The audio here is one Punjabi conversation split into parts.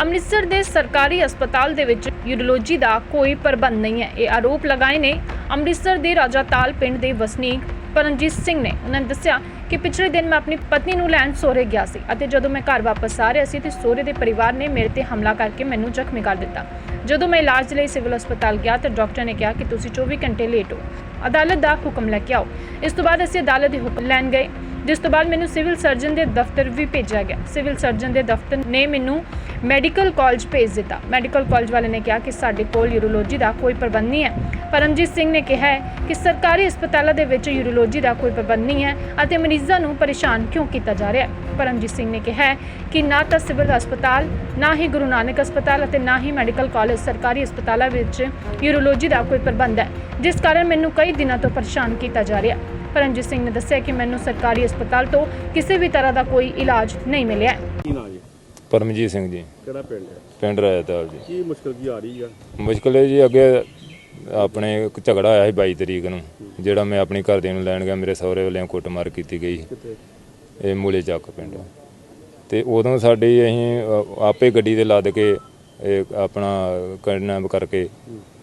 ਅੰਮ੍ਰਿਤਸਰ ਦੇ ਸਰਕਾਰੀ ਹਸਪਤਾਲ ਦੇ ਵਿੱਚ ਯੂਰੋਲੋਜੀ ਦਾ ਕੋਈ ਪ੍ਰਬੰਧ ਨਹੀਂ ਹੈ। ਇਹ ਆਰੋਪ ਲਗਾਏ ਨੇ ਅੰਮ੍ਰਿਤਸਰ ਦੇ ਰਾਜਾਤਾਲ ਪਿੰਡ ਦੇ ਵਸਨੀਕ ਪਰਮਜੀਤ ਸਿੰਘ ਨੇ। ਉਹਨਾਂ ਨੇ ਦੱਸਿਆ ਕਿ ਪਿਛਲੇ ਦਿਨ ਮੈਂ ਆਪਣੀ ਪਤਨੀ ਨੂੰ ਲੈਣ ਸੋਰੇ ਗਿਆ ਸੀ ਅਤੇ ਜਦੋਂ ਮੈਂ ਘਰ ਵਾਪਸ ਆ ਰਿਹਾ ਸੀ ਤੇ ਸੋਰੇ ਦੇ ਪਰਿਵਾਰ ਨੇ ਮੇਰੇ ਤੇ ਹਮਲਾ ਕਰਕੇ ਮੈਨੂੰ ਜ਼ਖਮੀ ਕਰ ਦਿੱਤਾ। ਜਦੋਂ ਮੈਂ ਇਲਾਜ ਲਈ ਸਿਵਲ ਹਸਪਤਾਲ ਗਿਆ ਤਾਂ ਡਾਕਟਰ ਨੇ ਕਿਹਾ ਕਿ ਤੁਸੀਂ 24 ਘੰਟੇ ਲੇਟ ਹੋ। ਅਦਾਲਤ ਦਾ ਹੁਕਮ ਲੈ ਕੇ ਆਓ। ਇਸ ਤੋਂ ਬਾਅਦ ਅਸੀਂ ਅਦਾਲਤ ਦੇ ਹੁਕਮ ਲੈਣ ਗਏ। ਜਿਸ ਤੋਂ ਬਾਅਦ ਮੈਨੂੰ ਸਿਵਲ ਸਰਜਨ ਦੇ ਦਫ਼ਤਰ ਵੀ ਭੇਜਿਆ ਗਿਆ। ਸਿਵਲ ਸਰਜਨ ਦੇ ਦਫ਼ਤਰ ਨੇ ਮੈਨੂੰ ਮੈਡੀਕਲ ਕਾਲਜ ਭੇਜ ਦਿੱਤਾ। ਮੈਡੀਕਲ ਕਾਲਜ ਵਾਲੇ ਨੇ ਕਿਹਾ ਕਿ ਸਾਡੇ ਕੋਲ ਯੂਰੋਲੋਜੀ ਦਾ ਕੋਈ ਪ੍ਰਬੰਧ ਨਹੀਂ ਹੈ। ਪਰਮਜੀਤ ਸਿੰਘ ਨੇ ਕਿਹਾ ਹੈ ਕਿ ਸਰਕਾਰੀ ਹਸਪਤਾਲਾਂ ਦੇ ਵਿੱਚ ਯੂਰੋਲੋਜੀ ਦਾ ਕੋਈ ਪ੍ਰਬੰਧ ਨਹੀਂ ਹੈ ਅਤੇ ਮਰੀਜ਼ਾਂ ਨੂੰ ਪਰੇਸ਼ਾਨ ਕਿਉਂ ਕੀਤਾ ਜਾ ਰਿਹਾ ਹੈ? ਪਰਮਜੀਤ ਸਿੰਘ ਨੇ ਕਿਹਾ ਕਿ ਨਾ ਤਾਂ ਸਿਵਲ ਹਸਪਤਾਲ, ਨਾ ਹੀ ਗੁਰੂ ਨਾਨਕ ਹਸਪਤਾਲ ਅਤੇ ਨਾ ਹੀ ਮੈਡੀਕਲ ਕਾਲਜ, ਸਰਕਾਰੀ ਹਸਪਤਾਲਾਂ ਵਿੱਚ ਯੂਰੋਲੋਜੀ ਦਾ ਕੋਈ ਪ੍ਰਬੰਧ ਹੈ, ਜਿਸ ਕਾਰਨ ਮੈਨੂੰ ਕਈ ਦਿਨਾਂ ਤੋਂ ਪਰੇਸ਼ਾਨ ਕੀਤਾ ਜਾ ਰਿਹਾ ਪਰਮਜੀਤ ਸਿੰਘ ਨੇ ਦੱਸਿਆ ਕਿ ਮੈਨੂੰ ਸਰਕਾਰੀ ਹਸਪਤਾਲ ਤੋਂ ਕਿਸੇ ਵੀ ਤਰ੍ਹਾਂ ਦਾ ਕੋਈ ਇਲਾਜ ਨਹੀਂ ਮਿਲਿਆ। ਹੈ। ਕੀ ਨਾਂ ਜੀ? ਪਰਮਜੀਤ ਸਿੰਘ ਜੀ। ਕਿਹੜਾ ਪਿੰਡ ਹੈ? ਪਿੰਡ ਰਾਇਤਾਲ ਜੀ। ਕੀ ਮੁਸ਼ਕਲ ਕੀ ਆ ਰਹੀ ਆ? ਮੁਸ਼ਕਲ ਹੈ ਜੀ ਅੱਗੇ ਆਪਣੇ ਇੱਕ ਝਗੜਾ ਹੋਇਆ ਸੀ 22 ਤਰੀਕ ਨੂੰ ਜਿਹੜਾ ਮੈਂ ਆਪਣੀ ਘਰਦਿਆਂ ਨੂੰ ਲੈਣ ਗਿਆ ਮੇਰੇ ਸਹੁਰੇ ਵੱਲੋਂ ਕੁੱਟਮਾਰ ਕੀਤੀ ਗਈ ਕਿੱਥੇ? ਇਹ ਮੂਲੇ ਚੱਕ ਪਿੰਡ। ਤੇ ਉਦੋਂ ਸਾਡੀ ਅਸੀਂ ਅ, ਆਪੇ ਗੱਡੀ ਤੇ ਲੱਦ ਕੇ ਇਹ ਆਪਣਾ ਕਿਡਨੈਪ ਕਰਕੇ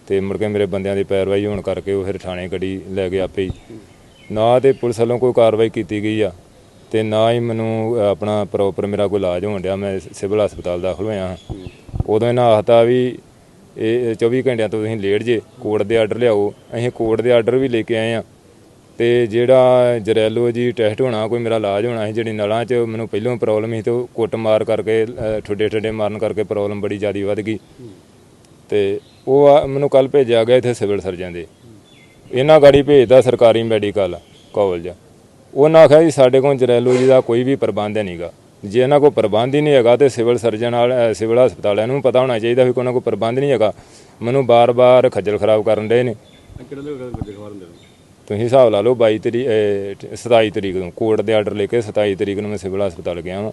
ਤੇ ਮੁੜ ਕੇ ਮੇਰੇ ਬੰਦਿਆਂ ਦੀ ਪੈਰਵਾਈ ਹੋਣ ਕਰਕੇ ਉਹ ਫਿਰ ਥਾਣੇ ਗੱਡੀ ਲੈ ਕੇ ਆਪੇ ਹੀ ਨਾ ਤੇ ਪੁਲਿਸ ਵੱਲੋਂ ਕੋਈ ਕਾਰਵਾਈ ਕੀਤੀ ਗਈ ਆ ਤੇ ਨਾ ਹੀ ਮੈਨੂੰ ਆਪਣਾ ਪ੍ਰੋਪਰ ਮੇਰਾ ਕੋਈ ਇਲਾਜ ਹੋਣ ਡਿਆ, ਮੈਂ ਸਿਵਲ ਹਸਪਤਾਲ ਦਾਖਲ ਹੋਇਆ ਹਾਂ। ਉਦੋਂ ਇਹਨਾਂ ਆਖਤਾ ਵੀ ਇਹ 24 ਘੰਟਿਆਂ ਤੋਂ ਤੁਸੀਂ ਲੇਟ ਜੇ, ਕੋਰਟ ਦੇ ਆਰਡਰ ਲਿਆਓ, ਅਸੀਂ ਕੋਰਟ ਦੇ ਆਰਡਰ ਵੀ ਲੈ ਕੇ ਆਏ ਆ ਤੇ ਜਿਹੜਾ ਜਰੈਲੋ ਜੀ ਟੈਸਟ ਹੋਣਾ, ਕੋਈ ਮੇਰਾ ਇਲਾਜ ਹੋਣਾ ਸੀ ਜਿਹੜੀ ਨਲਾਂ 'ਚ ਮੈਨੂੰ ਪਹਿਲਾਂ ਪ੍ਰੋਬਲਮ ਸੀ ਤੇ ਉਹ ਕੁੱਟ ਮਾਰ ਕਰਕੇ ਠੁੱਡੇ ਠੁੱਡੇ ਮਾਰਨ ਕਰਕੇ ਪ੍ਰੋਬਲਮ ਬੜੀ ਜ਼ਿਆਦਾ ਵੱਧ ਗਈ। ਤੇ ਉਹ ਆ- ਮੈਨੂੰ ਕੱਲ ਭੇਜਿਆ ਗਿਆ ਇੱਥੇ ਸਿਵਲ ਸਰਜਨ ਦੇ। ਇਹਨਾਂ ਗਾੜੀ ਭੇਜਦਾ ਸਰਕਾਰੀ ਮੈਡੀਕਲ ਕਾਲਜ। ਉਹਨਾਂ ਆਖਿਆ ਜੀ ਸਾਡੇ ਕੋਲ ਜਰੈਲੋ ਜੀ ਦਾ ਕੋਈ ਵੀ ਪ੍ਰਬੰਧ ਨਹੀਂਗਾ। ਜੇ ਇਹਨਾਂ ਕੋਲ ਪ੍ਰਬੰਧ ਹੀ ਨਹੀਂ ਹੈਗਾ ਤੇ ਸਿਵਲ ਸਰਜਨ ਵਾਲ ਅ, ਸਿਵਲ ਹਸਪਤਾਲਾਂ ਨੂੰ ਪਤਾ ਹੋਣਾ ਚਾਹੀਦਾ ਵੀ ਕੋਈ ਉਹਨਾਂ ਕੋਲ ਪ੍ਰਬੰਧ ਨਹੀਂ ਹੈਗਾ। ਮੈਨੂੰ ਬਾਰ-ਬਾਰ ਖੱਜਲ ਖਰਾਬ ਕਰਨ ਦੇ ਨੇ। ਤੁਸੀਂ ਹਿਸਾਬ ਲਾ ਲਓ 22 ਤਰੀਕ 27 ਤਰੀਕ ਨੂੰ ਕੋਰਟ ਦੇ ਆਰਡਰ ਲੈ ਕੇ 27 ਤਰੀਕ ਨੂੰ ਮੈਂ ਸਿਵਲ ਹਸਪਤਾਲ ਗਿਆ ਵਾਂ।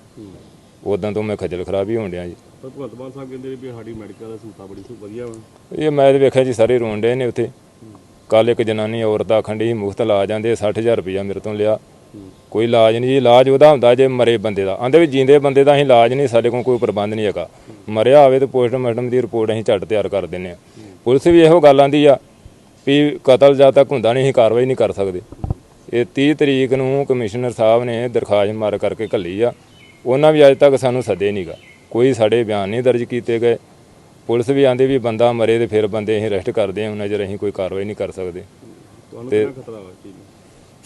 ਉਦੋਂ ਤੋਂ ਮੈਂ ਖੱਜਲ ਖਰਾਬ ਹੀ ਹੋਣ ਡਿਆ ਜੀ। ਪਰ ਭਗਵੰਤ ਮਾਨ ਸਾਹਿਬ ਕਹਿੰਦੇ ਨੇ ਵੀ ਸਾਡੀ ਮੈਡੀਕਲ ਦਾ ਸਹੂਲਤਾਂ ਬੜੀ ਸੁ ਵਧੀਆ ਵਾ। ਇਹ ਮੈਂ ਤੇ ਵੇਖਿਆ ਜੀ ਸਾਰੇ ਰੋਣ ਡੇ ਨੇ ਉੱਥੇ। ਕੱਲ ਇੱਕ ਜਨਾਨੀ ਔਰਤ ਆਖਣ ਦੀ ਸੀ, ਮੁਫਤ ਇਲਾਜ ਆਂਦੇ 60000 ਰੁਪਇਆ ਮੇਰੇ ਤੋਂ ਲਿਆ। ਕੋਈ ਇਲਾਜ ਨਹੀਂ ਜੀ, ਇਲਾਜ ਉਹਦਾ ਹੁੰਦਾ ਜੇ ਮਰੇ ਬੰਦੇ ਦਾ। ਆਂਦੇ ਵੀ ਜਿੰਦੇ ਬੰਦੇ ਦਾ ਅਸੀਂ ਇਲਾਜ ਨਹੀਂ, ਸਾਡੇ ਕੋਲ ਕੋਈ ਪ੍ਰਬੰਧ ਨਹੀਂ ਹੈਗਾ। ਮਰਿਆ ਹੋਵੇ ਤੇ ਪੋਸਟਮਾਰਟਮ ਦੀ ਰਿਪੋਰਟ ਅਸੀਂ ਝੱਟ ਤਿਆਰ ਕਰ ਦਿੰਨੇ ਆ ਪੁਲਿਸ ਵੀ ਇਹੋ ਗੱਲ ਆਂਦੀ ਆ ਵੀ ਕਤਲ ਜਦ ਤੱਕ ਹੁੰਦਾ ਨਹੀਂ, ਅਸੀਂ ਕਾਰਵਾਈ ਨਹੀਂ ਕਰ ਸਕਦੇ। ਇਹ 30 ਤਰੀਕ ਨੂੰ ਕਮਿਸ਼ਨਰ ਸਾਹਿਬ ਨੇ ਦਰਖਾਸਤ ਮਾਰ ਕਰਕੇ ਘੱਲੀ ਆ। ਉਹਨਾਂ ਵੀ ਅੱਜ ਤੱਕ ਸਾਨੂੰ ਸੱਦੇ ਨਹੀਂਗਾ ਕੋਈ ਸਾਡੇ ਬਿਆਨ ਨਹੀਂ ਦਰਜ ਕੀਤੇ ਗਏ। ਪੁਲਿਸ ਵੀ ਆਂਦੇ ਵੀ ਬੰਦਾ ਮਰੇ ਤੇ ਫਿਰ ਬੰਦੇ ਅਸੀਂ ਅਰੈਸਟ ਕਰਦੇ ਹਾਂ ਉਹਨਾਂ ਚਿਰ ਅਸੀਂ ਕੋਈ ਕਾਰਵਾਈ ਨਹੀਂ ਕਰ ਸਕਦੇ। ਤੁਹਾਨੂੰ ਕਿੰਨਾ ਖਤਰਾ ਵਾ ਚੀਜ਼ ਨੂੰ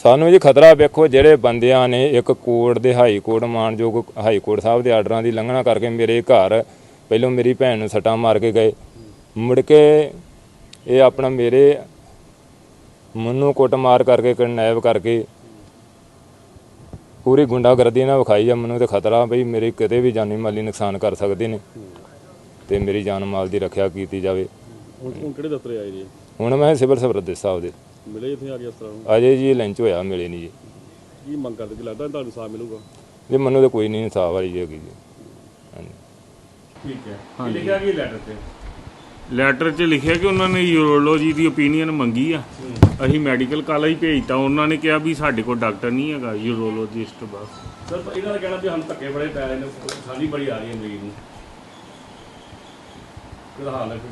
ਸਾਨੂੰ ਜੀ ਖਤਰਾ ਵੇਖੋ ਜਿਹੜੇ ਬੰਦਿਆਂ ਨੇ ਇੱਕ ਕੋਰਟ ਦੇ ਹਾਈ ਕੋਰਟ ਮਾਨਯੋਗ ਹਾਈ ਕੋਰਟ ਸਾਹਿਬ ਦੇ ਆਰਡਰਾਂ ਦੀ ਲੰਘਣਾ ਕਰਕੇ ਮੇਰੇ ਘਰ ਪਹਿਲਾਂ ਮੇਰੀ ਭੈਣ ਨੂੰ ਸੱਟਾਂ ਮਾਰ ਕੇ ਗਏ। ਮੁੜ ਕੇ ਇਹ ਆਪਣਾ ਮੇਰੇ ਮਨੂੰ ਕੁੱਟਮਾਰ ਕਰਕੇ ਕਿਡਨੈਪ ਕਰਕੇ ਪੂਰੀ ਗੁੰਡਾਗਰਦੀ ਨਾਲ ਵਿਖਾਈ ਆ। ਮੈਨੂੰ ਤੇ ਖਤਰਾ ਬਈ ਮੇਰੇ ਕਿਤੇ ਵੀ ਜਾਨੀ ਮਾਲੀ ਨੁਕਸਾਨ ਕਰ ਸਕਦੇ ਨੇ। ਤੇ ਮੇਰੀ ਜਾਨ ਮਾਲ ਦੀ ਰੱਖਿਆ ਕੀਤੀ ਜਾਵੇ। ਹੁਣ ਹੁਣ ਕਿਹੜੇ ਦਫ਼ਤਰ ਆਏ ਜੀ? ਹੁਣ ਮੈਂ ਸਿਵਲ ਸਰਵਿਸ ਸਾਹਿਬ ਦੇ। ਮਿਲੇ ਇੱਥੇ ਆ ਕੇ ਇਸ ਤਰ੍ਹਾਂ ਨੂੰ? ਅਜੇ ਜੀ ਲੰਚ ਹੋਇਆ ਮਿਲੇ ਨਹੀਂ ਜੀ। ਕੀ ਮੰਗ ਕਰਦੇ? ਕਿ ਲੱਗਦਾ ਤੁਹਾਨੂੰ ਸਾਥ ਮਿਲੂਗਾ। ਜੀ ਮੈਨੂੰ ਤਾਂ ਕੋਈ ਨਹੀਂ ਇਨਸਾਫ ਵਾਲੀ ਹੈਗੀ ਜੀ। ਹਾਂਜੀ। ਠੀਕ ਹੈ। ਕੀ ਲਿਖਿਆ ਕੀ ਲੈਟਰ ਤੇ? ਲੈਟਰ 'ਚ ਲਿਖਿਆ ਕਿ ਉਹਨਾਂ ਨੇ ਯੂਰੋਲੋਜੀ ਦੀ ਓਪੀਨੀਅਨ ਮੰਗੀ ਆ। ਅਸੀਂ ਮੈਡੀਕਲ ਕਾਲਜ ਭੇਜਤਾ। ਉਹਨਾਂ ਨੇ ਕਿਹਾ ਵੀ ਸਾਡੇ ਕੋਲ ਡਾਕਟਰ ਨਹੀਂ ਹੈਗਾ ਯੂਰੋਲੋਜਿਸਟ ਬਸ। ਸਰ ਇਹਨਾਂ ਦਾ ਕਹਿਣਾ ਵੀ ਸਾਨੂੰ ਧੱਕੇ ਬੜੇ ਪੈ ਰਹੇ ਨੇ ਸਾਡੀ ਬੜੀ ਆ ਰਹੀ ਹੈ ਮਰੀਜ਼ ਨੂੰ। ਕਿਹਦਾ ਹਾਲ ਹੈ ਫਿਰ।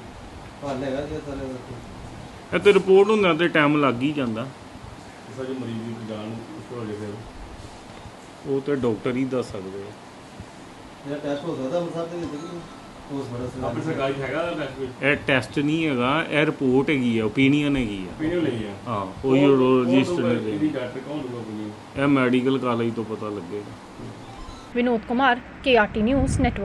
ਇਹ ਤੇ। ਰਿਪੋਰਟ ਹੁੰਦਿਆਂ ਤੇ ਟਾਈਮ ਲੱਗ ਹੀ ਜਾਂਦਾ। ਜਿਸਾ ਜੋ ਮਰੀਜ਼ ਦੀ ਜਾਨ ਮੁਸ਼ਕਲ ਹੋ ਜੇ ਫਿਰ ਉਹ ਤੇ ਡਾਕਟਰ ਹੀ ਦੱਸ ਸਕਦੇ ਆ। ਇਹ ਟੈਸਟ ਹੋ ਸਕਦਾ ਅੰਮ੍ਰਿਤਸਰ ਦੇ ਵਿੱਚ ਕਿ ਉਸ ਬੜਾ ਆਪਣੀ ਸਰਕਾਰੀ ਹੈਗਾ ਦਾ ਟੈਸਟ ਵਿੱਚ? ਇਹ ਟੈਸਟ ਨਹੀਂ ਹੈਗਾ ਇਹ ਰਿਪੋਰਟ ਹੈਗੀ ਆ ਓਪੀਨੀਅਨ ਹੈਗੀ ਆ। ਪੀਣ ਲਈ ਹੈ ਹਾਂ ਉਹ ਯੂਰੋਲੋਜਿਸਟ ਨੇ ਲਈ। ਡਾਕਟਰ ਕੌਣ ਦੂਗਾ opinion? ਇਹ ਮੈਡੀਕਲ ਕਾਲਜ ਤੋਂ ਪਤਾ ਲੱਗੇਗਾ। Vinod Kumar KRT news network